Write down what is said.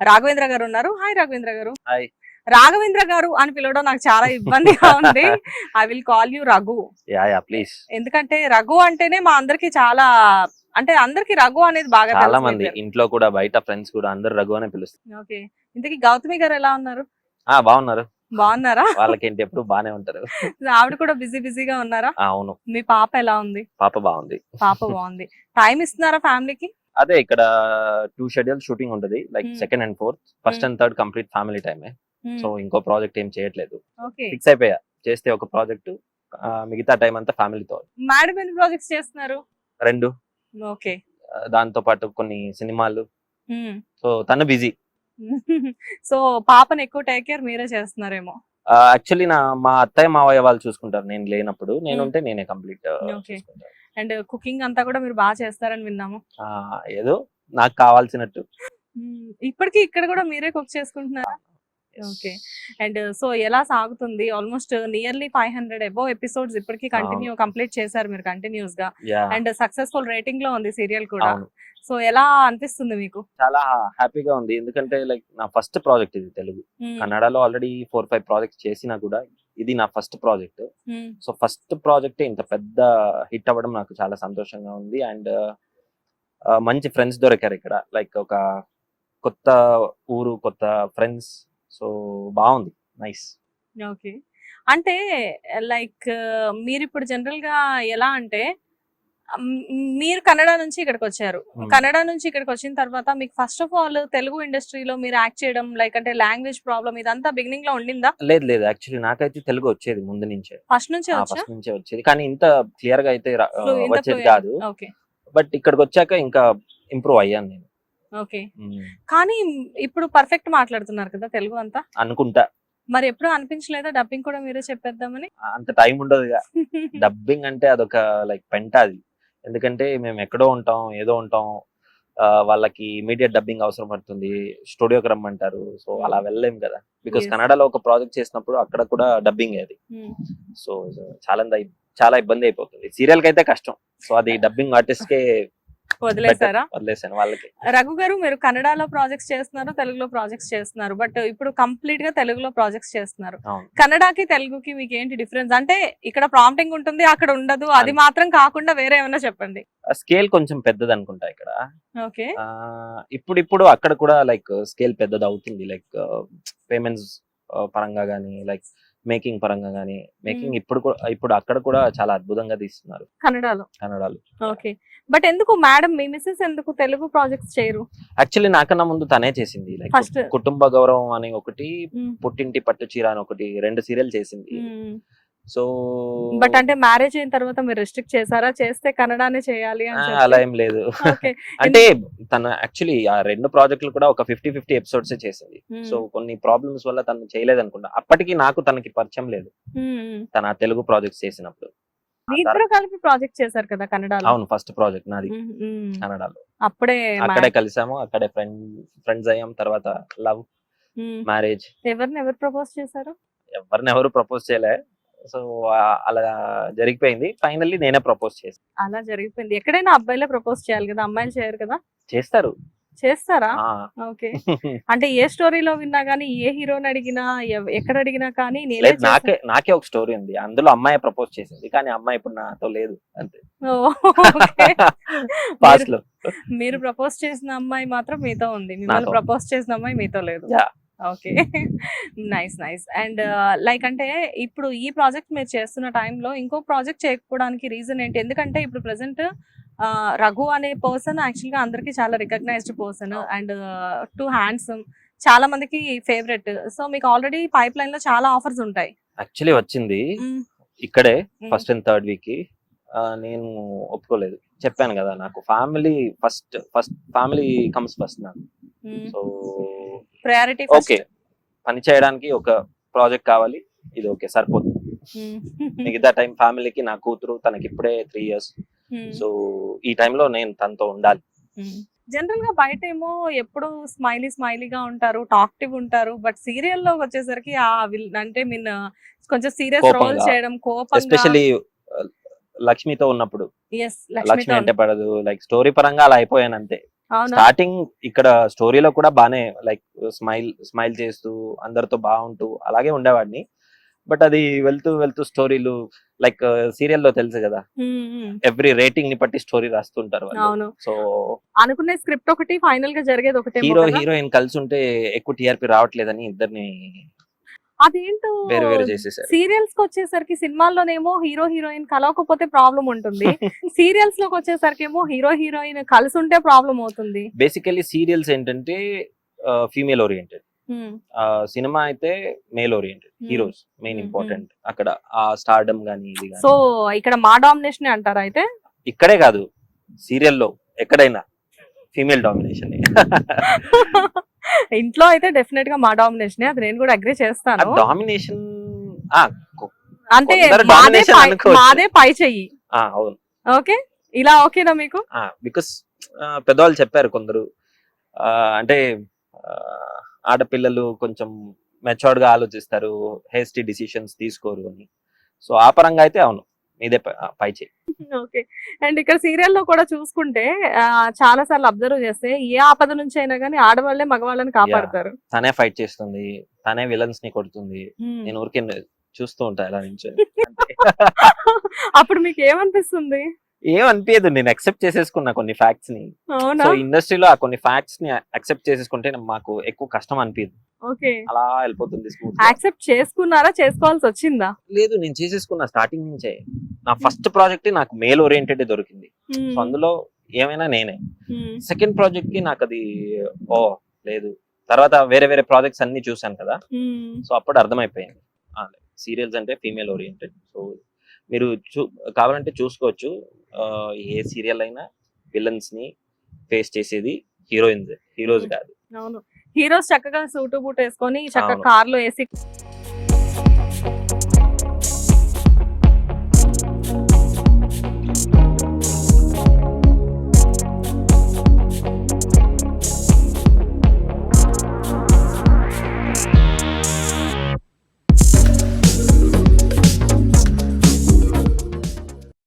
రాఘవేంద్ర గారు ఉన్నారు. హాయ్ రాఘవేంద్ర గారు. హాయ్. రాఘవేంద్ర గారు అని పిలవడం నాకు చాలా ఇబ్బందిగా ఉంది. I will call you Raghu please ఎందుకంటే రఘు అంటేనే మా అందరికి చాలా అంటే అందరికి రఘు అనేది బాగా చాలా మంది. ఇంట్లో కూడా బయట ఫ్రెండ్స్ కూడా అందరు రఘు అనే పిలుస్తారు. ఓకే ఇంతకీ గౌతమి గారు ఎలా ఉన్నారు? ఆ బాగున్నారు. బాగున్నారా? వాళ్ళకేంటి ఎప్పుడు బానే ఉంటారు. ఆవిడ కూడా బిజీ బిజీగా ఉన్నారా? అవును. మీ పాప ఎలా ఉంది? పాప బాగుంది. పాప బాగుంది. టైం ఇస్తున్నారా ఫ్యామిలీకి అదే ఇక్కడ టూ షెడ్యూల్ షూటింగ్ ఉంటది like Hmm. Second and fourth first Hmm. And third complete family టైమే సో ఇంకో ప్రాజెక్ట్ ఏం చేయట్లేదు. ఫిక్స్ అయిపోయా. చేస్తే ఒక ప్రాజెక్ట్ మిగతా టైం అంతా ఫ్యామిలీతో మేడం ఎన్ని ప్రాజెక్ట్స్ చేస్తున్నారు? రెండు. ఓకే దాంతో పాటు కొన్ని సినిమాలు. సో తను బిజీ సో పాపని ఎక్కువ టేక్ కేర్ మీరే చేస్తున్నారేమో. యాక్చువల్లీ నా మా అత్తయ్య మావయ్య వాళ్ళు చూసుకుంటారు. నేను లేనప్పుడు. నేను ఉంటే నేనే కంప్లీట్. అండ్ కుకింగ్ అంతా కూడా మీరు బాగా చేస్తారని విన్నాము. ఏదో నాకు కావాల్సినట్టు. ఇప్పటికీ ఇక్కడ కూడా మీరే కుక్ చేసుకుంటున్నారా? Okay. అండ్ సో ఎలా సాగుతుంది? Almost nearly five hundred above episodes ఇప్పటికీ కంటిన్యూ కంప్లీట్ చేశారు మీరు కంటిన్యూస్గా అండ్ సక్సెస్ఫుల్ రేటింగ్లో ఉంది సీరియల్ కూడా. సో ఎలా అనిపిస్తుంది మీకు? చాలా హ్యాపీగా ఉంది. ఎందుకంటే లైక్ నా ఫస్ట్ ప్రాజెక్ట్ ఇది తెలుగు. కన్నడలో ఆల్రెడీ ఫోర్ ఫైవ్ ప్రాజెక్ట్స్ చేసినా కూడా ఇది నా first project. So first project ఇంత పెద్ద హిట్ అవ్వడం నాకు చాలా సంతోషంగా ఉంది. అండ్ మంచి ఫ్రెండ్స్ దొరికారు ఇక్కడ. లైక్ ఒక కొత్త ఊరు కొత్త ఫ్రెండ్స్ సో బాగుంది. నైస్ ఓకే అంటే లైక్ మీరు ఇప్పుడు జనరల్గా ఎలా అంటే మీరు కన్నడ నుంచి ఇక్కడికి వచ్చారు. కన్నడ నుంచి ఇక్కడికి వచ్చిన తర్వాత మీకు ఫస్ట్ ఆఫ్ ఆల్ తెలుగు ఇండస్ట్రీలో మీరు యాక్ట్ చేయడం లైక్ అంటే లాంగ్వేజ్ ప్రాబ్లం ఇదంతా బిగినింగ్లో ఉండిందా? లేదు లేదు. యాక్చువల్లీ నాకైతే తెలుగు వచ్చేది ముందు నుంచే. ఫస్ట్ నుంచి ఫస్ట్ నుంచే వచ్చేది. కానీ ఇంత క్లియర్గా అయితే వచ్చేది. కాదు. బట్ ఇక్కడికి వచ్చాక ఇంకా ఇంప్రూవ్ అయ్యాను నేను. ఓకే. కానీ ఇప్పుడు పర్ఫెక్ట్ మాట్లాడుతున్నారు కదా తెలుగు అంతా? అనుకుంటా. మరి ఎప్పుడు అనిపించలేదా డబ్బింగ్ కూడా మీరే చెప్పేద్దామని? అంత టైం ఉండదు డబ్బింగ్ అంటే అదొక లైక్ పెంట అది. ఎందుకంటే మేము ఎక్కడో ఉంటాం ఏదో ఉంటాం. వాళ్ళకి ఇమీడియట్ డబ్బింగ్ అవసరం పడుతుంది. స్టూడియోకి రమ్మంటారు. సో అలా వెళ్ళలేం కదా. బికాస్. కన్నడలో ఒక ప్రాజెక్ట్ చేసినప్పుడు అక్కడ కూడా డబ్బింగ్ అది. Hmm. సో చాలా చాలా ఇబ్బంది అయిపోతుంది. సీరియల్కి అయితే కష్టం. సో అది డబ్బింగ్ ఆర్టిస్ట్ కే వదిలేసారా. వదిలేసాను వాళ్ళకి. రఘు గారు మీరు కన్నడలో ప్రాజెక్ట్స్ చేస్తున్నారు తెలుగులో ప్రాజెక్ట్స్ చేస్తున్నారు బట్ ఇప్పుడు కంప్లీట్గా తెలుగులో ప్రాజెక్ట్స్ చేస్తున్నారు. కన్నడకి తెలుగుకి మీకు ఏంటి డిఫరెన్స్ అంటే ఇక్కడ ప్రాంప్టింగ్ ఉంటుంది అక్కడ ఉండదు అది మాత్రం కాకుండా వేరే ఏమైనా చెప్పండి. స్కేల్ కొంచెం పెద్దది అనుకుంటా ఇక్కడ. ఓకే. ఇప్పుడు ఇప్పుడు అక్కడ కూడా లైక్ స్కేల్ పెద్దది అవుతుంది లైక్ పేమెంట్స్ పరంగా కానీ లైక్ మేకింగ్ పరంగా కానీ మేకింగ్ ఇప్పుడు కూడా ఇప్పుడు అక్కడ కూడా చాలా అద్భుతంగా తీస్తున్నారు. కన్నడలో? కన్నడలో. ఓకే. బట్ ఎందుకు మేడం మీ మిస్సెస్ ఎందుకు తెలుగు ప్రాజెక్ట్స్ చేయరు? యాక్చువల్లీ నాకన్నా ముందు తనే చేసింది. లైక్. కుటుంబ గౌరవం అని ఒకటి. పుట్టింటి పట్టు చీర అని ఒకటి రెండు సీరియల్ చేసింది. సో బట్ అంటే మ్యారేజ్ అయిన తర్వాత మీరు రెస్ట్రిక్ట్ చేశారా? చేస్తే కన్నడానే చేయాలి? అలా ఏం లేదు. అంటే తన యాక్చువల్లీ ఆ రెండు ప్రాజెక్టులు కూడా ఒక ఫిఫ్టీ ఫిఫ్టీ ఎపిసోడ్స్ చేసింది. సో కొన్ని ప్రాబ్లమ్స్ వల్ల తను చేయలేదు అనుకుంటా అప్పటికి నాకు తనకి పరిచయం లేదు. తన తెలుగు ప్రాజెక్ట్స్ చేసినప్పుడు. ఇద్దరు కలిపి ప్రాజెక్ట్ చేశారు కదా కన్నడలో? అవును ఫస్ట్ ప్రాజెక్ట్ నాది. కన్నడలో. అప్పుడే అక్కడే కలిసాము అక్కడే ఫ్రెండ్ ఫ్రెండ్స్ అయ్యాం తర్వాత లవ్. మ్యారేజ్. ఎవరిని ఎవరు ప్రపోజ్ చేశారు? ఎవరిని ఎవరు ప్రపోజ్ చేయలే. సో అలా జరిగిపోయింది. ఫైనల్లీ నేనే ప్రపోజ్ చేసి అలా జరిగిపోయింది. ఎక్కడైనా అబ్బాయిలే ప్రపోజ్ చేయాలి కదా? అమ్మాయిలు చేయరు కదా? చేస్తారు. చేస్తారా. ఓకే. అంటే ఏ స్టోరీలో విన్నా కానీ ఏ హీరోని అడిగినా ఎక్కడ అడిగినా కానీ నాకే నాకే ఒక స్టోరీ ఉంది. అందులో అమ్మాయి ప్రపోజ్ చేసింది. కానీ అమ్మాయి ఇప్పుడు నాతో లేదు. అంతే. లో. మీరు ప్రపోజ్ చేసిన అమ్మాయి మాత్రం మీతో ఉంది. మిమ్మల్ని. ప్రపోజ్ చేసిన అమ్మాయి మీతో లేదు. Okay. Nice nice. And like అంటే ఇప్పుడు ఈ ప్రాజెక్ట్ మీరు చేస్తున్న టైంలో ఇంకో ప్రాజెక్ట్ చేయకపోవడానికి రీజన్ ఏంటి? ఎందుకంటే ఇప్పుడు ప్రెసెంట్ రఘు అనే పర్సన్ యాక్చువల్గా అందరికి చాలా recognised person. And too handsome చాలా మందికి ఫేవరెట్. సో మీకు ఆల్రెడీ పైప్ లైన్లో చాలా ఆఫర్స్ ఉంటాయి. యాక్చువల్లీ వచ్చింది. ఇక్కడే. ఫస్ట్ అండ్ థర్డ్ వీక్ నేను ఒప్పుకోలేదు. చెప్పాను కదా నాకు. Family first first family comes first నాకు. సో ప్రయారిటీ ఓకే పని చేయడానికి ఒక ప్రాజెక్ట్ కావాలి. ఇది ఓకే సరిపోతుంది. మిగతా టైం ఫ్యామిలీకి నా కూతురు తనకి ఇప్పుడే త్రీ ఇయర్స్ సో ఈ టైంలో నేను తనతో ఉండాలి. జనరల్గా బయట ఏమో ఎప్పుడు స్మైలీ స్మైలీగా ఉంటారు టాక్టివ్ ఉంటారు బట్ సీరియల్లో వచ్చేసరికి ఆ అంటే మీన్ కొంచెం సీరియస్ రోల్. చేయడం కోపంగా. ఎస్పెషల్లీ లక్ష్మితో ఉన్నప్పుడు. లక్ష్మి అంటే పడదు. లైక్ స్టోరీ పరంగా అలా అయిపోయాను అంతే. స్టార్టింగ్ ఇక్కడ స్టోరీలో కూడా బానే లైక్ స్మైల్ స్మైల్ చేస్తూ అందరితో బాగుంటూ అలాగే ఉండేవాడిని. బట్ అది వెళ్తూ వెళ్తూ స్టోరీలు లైక్ సీరియల్లో తెలుసు కదా. ఎవ్రీ రేటింగ్ని బట్టి స్టోరీ రాస్తుంటారు సో అనుకునే స్క్రిప్ట్ ఒకటి ఫైనల్గా జరిగేది ఒకటే హీరో హీరోయిన్ కలిసి ఉంటే ఎక్కువ టీఆర్పీ రావట్లేదని ఇద్దరిని అదేంటో వేరు వేరు చేసేసారు. సీరియల్స్కి వచ్చేసరికి సినిమాల్లోనేమో హీరో హీరోయిన్ కలవకపోతే ప్రాబ్లం ఉంటుంది. సీరియల్స్లోకి వచ్చేసరికి ఏమో హీరో హీరోయిన్ కలిసి ఉంటే ప్రాబ్లం అవుతుంది. బేసికల్లీ సీరియల్స్ ఏంటంటే ఫీమేల్ ఓరియంటెడ్. సినిమా అయితే male oriented. Heroes main important. అక్కడ ఆ స్టార్డమ్ గానీ. సో ఇక్కడ మా డామినేషన్ అంటారా అయితే? ఇక్కడే కాదు సీరియల్లో ఎక్కడైనా ఫీమేల్ డామినేషన్. ఇంట్లో అయితే డెఫినెట్గా మా డామినేషన్ అది నేను కూడా అగ్రి చేస్తాను. డామినేషన్ అంటే మాదే పై- చెయ్యి. అవును. ఓకే? ఇలా ఓకేనా మీకు? బికాస్ పెద్దవాళ్ళు చెప్పారు కొందరు. అంటే ఆడపిల్లలు కొంచెం మెచ్యూర్డ్గా ఆలోచిస్తారు. హేస్టీ డిసిషన్స్ తీసుకోరు అని. సో ఆ పరంగా అయితే అవును. మీదే పై- చేయి. ఓకే. అండ్ ఇక్కడ సీరియల్లో కూడా చూసుకుంటే చాలా సార్లు అబ్జర్వ్ చేస్తే ఏ ఆపద నుంచి అయినా కానీ ఆడవాళ్ళే మగవాళ్ళని కాపాడతారు. తనే ఫైట్ చేస్తుంది తనే విలన్స్ని కొడుతుంది. నేను ఊరికే చూస్తూ ఉంటా ఎలా నుంచి అప్పుడు మీకు ఏమనిపిస్తుంది? ఏమనిపించదు నేను అక్సెప్ట్ చేసేసుకున్నా కొన్ని ఫ్యాక్ట్స్ని సో ఇండస్ట్రీలో ఆ కొన్ని ఫ్యాక్ట్స్ని అక్సెప్ట్ చేసేసుకుంటే మాకు ఎక్కువ కష్టం అనిపించదు ఓకే. అలా వెళ్ళిపోతుంది యాక్సెప్ట్ చేసుకున్నారా? చేసుకోవాల్సి వచ్చిందా? లేదు నేను చేసేసుకున్నా స్టార్టింగ్ నుంచే. నా ఫస్ట్ ప్రాజెక్ట్ నాకు మేల్ ఓరియంటెడ్ దొరికింది. Hmm. సో అందులో ఏమైనా నేనే. Hmm. సెకండ్ ప్రాజెక్ట్కి నాకు అది ఓ లేదు. తర్వాత వేరే వేరే ప్రాజెక్ట్స్ అన్ని చూసాను కదా. Hmm. సో అప్పుడు అర్థమైపోయింది. సీరియల్స్ అంటే ఫీమేల్ ఓరియంటెడ్ సో మీరు చూ కావాలంటే చూసుకోవచ్చు. ఏ సీరియల్ అయినా విలన్స్ని ఫేస్ చేసేది హీరోయిన్స్ హీరోస్ కాదు. హీరోస్ చక్కగా సూటు బూట్ వేసుకొని చక్కగా అవును. కార్లో వేసి